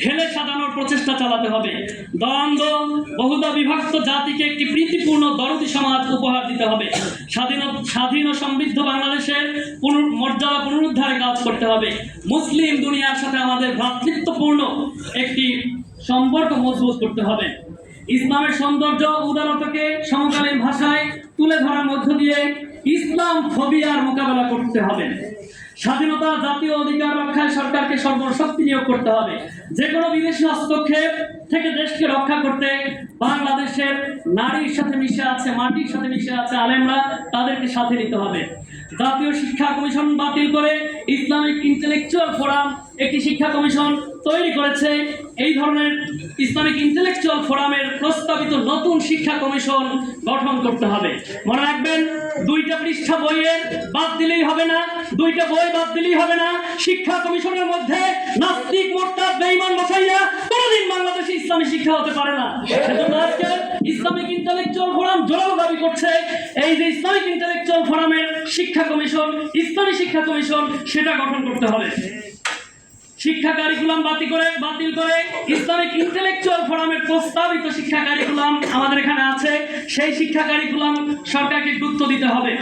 ঢেলে সাজানোর প্রচেষ্টা চালাতে হবে। দ্বন্দ্ব বহুদা বিভক্ত জাতিকে একটি প্রীতিপূর্ণ দরদি সমাজ উপহার দিতে হবে। স্বাধীন স্বাধীন ও সমৃদ্ধ বাংলাদেশের পুনর, মর্যাদা পুনরুদ্ধারে কাজ করতে হবে। মুসলিম দুনিয়ার সাথে আমাদের ভ্রাতৃত্বপূর্ণ একটি সম্পর্ক মজবুত করতে হবে। ইসলামের সৌন্দর্য উদারতাকে সমকালীন ভাষায় তুলে ধরার মধ্য দিয়ে ইসলাম ফোবিয়ার মোকাবেলা করতে হবে। স্বাধীনতা, জাতীয় অধিকার রক্ষায় সরকারকে সর্বশক্তি নিয়োগ করতে হবে। যে কোনো বিদেশি হস্তক্ষেপ থেকে দেশকে রক্ষা করতে বাংলাদেশের নারীর সাথে মিশে আছে, মাটির সাথে মিশে আছে আলেমরা তাদেরকে সাথে নিতে হবে। জাতীয় শিক্ষা কমিশন বাতিল করে ইসলামিক ইন্টেলেকচুয়াল ফোরাম একটি শিক্ষা কমিশন তৈরি করেছে এই ধরনের ইসলামিক ইন্টেলেকচুয়াল ফোরামের প্রস্তাবিত নতুন শিক্ষা কমিশন গঠন করতে হবে। মনে রাখবেন, দুইটা পৃষ্ঠা বইয়ের বাদ দিলেই হবে না, দুইটা বই বাদ দিলেই হবে না। শিক্ষা কমিশনের মধ্যে নাস্তিক, মোর্তাদ, বেঈমান বসাইয়া কোনোদিন বাংলাদেশে ইসলামী শিক্ষা হতে পারে না। সেজন্য আজকে ইসলামিক ইন্টেলেকচুয়াল ফোরাম জোরালো দাবি করছে, এই যে ইসলামিক ইন্টেলেকচুয়াল ফোরামের শিক্ষা কমিশন, ইসলামী শিক্ষা কমিশন, সেটা গঠন করতে হবে। শিক্ষা কারিকুলাম বাতিল করে বাতিল করে ইসলামিক ইন্টেলেকচুয়াল ফোরামের প্রস্তাবিত শিক্ষা কারিকুলাম আমাদের এখানে আছে। সেই শিক্ষা কারিকুলাম সরকারকে গুরুত্ব দিতে হবে।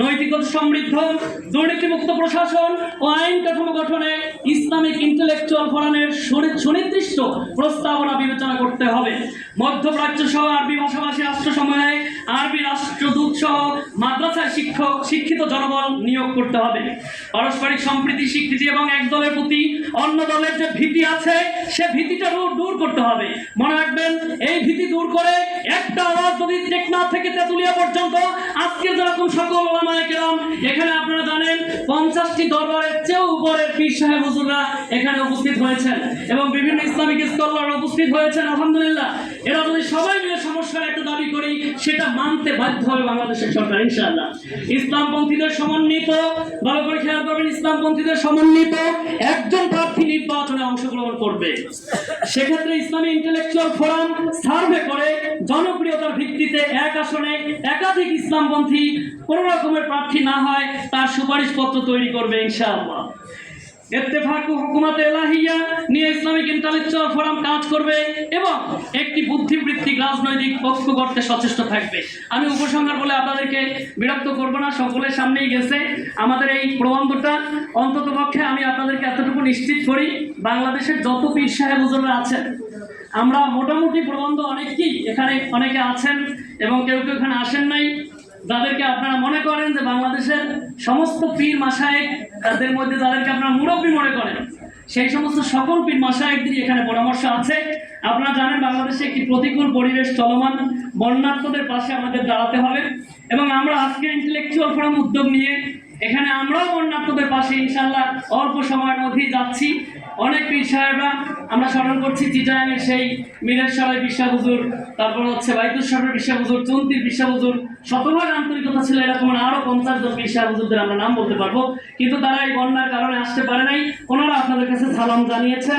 নৈতিকতা সমৃদ্ধ, দুর্নীতিমুক্ত প্রশাসন ও আইন কাঠামো গঠনে ইসলামিক ইন্টেলেকচুয়াল ফোরামের সুনির্দিষ্ট প্রস্তাবনা বিবেচনা করতে হবে। মধ্যপ্রাচ্য সহ আরবি ভাষাভাষী রাষ্ট্রসমূহে আরবি রাষ্ট্রদূত সহ মাদ্রাসায় শিক্ষক, শিক্ষিত জনবল নিয়োগ করতে হবে। পারস্পরিক সম্প্রীতি, স্বীকৃতি এবং এক দলের প্রতি অন্য দলের যে ভীতি আছে, সে ভীতিটা দূর করতে হবে। মনে রাখবেন, এই ভীতি দূর করে একটা আওয়াজ যদি টেকনা থেকে তেতুলিয়া পর্যন্ত আজকে যেরকম সকল এখানে আপনারা জানেন পঞ্চাশটি দরবারের চেয়েও উপরের পীর সাহেব হুজুররা এখানে উপস্থিত হয়েছেন এবং বিভিন্ন ইসলামিক স্কলার উপস্থিত হয়েছেন, আলহামদুলিল্লাহ। এরা যদি সবাই মিলে সমস্যার মানতে বাধ্য হবে বাংলাদেশের সরকার, ইনশাআল্লাহ। ইসলামপন্থীদের সমন্বিত, ভালো করে খেয়াল করবেন, ইসলামপন্থীদের সমন্বিত একজন প্রার্থী নির্বাচনে অংশগ্রহণ করবে। সেক্ষেত্রে ইসলামী ইন্টেলেকচুয়াল ফোরাম সার্ভে করে জনপ্রিয়তার ভিত্তিতে এক আসনে একাধিক ইসলামপন্থী কোনো রকমের প্রার্থী না হয়, তার সুপারিশপত্র তৈরি করবে, ইনশাআল্লাহ। ইত্তেফাক ও হুকুমাতে এলাহিয়া, নিয়ে ইসলামিক ইন্টালেকচুয়াল ফোরাম কাজ করবে এবং একটি বুদ্ধিবৃত্তিক রাজনৈতিক পক্ষ করতে সচেষ্ট থাকবে। আমি উপসংহার বলে আপনাদেরকে বিরক্ত করব না, সকলের সামনেই গেছে। আমাদের এই প্রবন্ধটা অন্তত পক্ষে আমি আপনাদেরকে এতটুকু নিশ্চিত করি, বাংলাদেশের যত পীর সাহেব হুজুররা আছেন, আমরা মোটামুটি প্রবন্ধ অনেকেই এখানে, অনেকে আছেন এবং কেউ কেউ এখানে আসেন নাই। যাদেরকে আপনারা মনে করেন যে বাংলাদেশের সমস্ত পীর মাসায়েক তাদের মধ্যে যাদেরকে আপনারা মুরব্বী মনে করেন, সেই সমস্ত সকল পীর মাসায়েকদেরই এখানে পরামর্শ আছে। আপনারা জানেন বাংলাদেশে একটি প্রতিকূল পরিবেশ চলমান বন্যার্থদের পাশে আমাদের দাঁড়াতে হবে এবং আমরা আজকে ইন্টেলেকচুয়াল ফোরাম উদ্যোগ নিয়ে এখানে আমরাও বন্যার্থদের পাশে ইনশাল্লাহ অল্প সময়ের মধ্যেই যাচ্ছি। অনেক পীর সাহেবরা আমরা স্মরণ করছি চিটাঙের সেই মিরের সরাই বিশ্বা হুজুর, তারপর হচ্ছে বাইতুর সরের বিশ্বা হুজুর, চন্তির বিশ্বা হুজুর, শতভাগ আন্তরিকতা ছিল এরকম আরও পঞ্চাশ জন বিশ্বা হুজুরদের আমরা নাম বলতে পারব। কিন্তু তারা এই বন্যার কারণে আসতে পারে নাই। ওনারা আপনাদের কাছে সালাম জানিয়েছেন।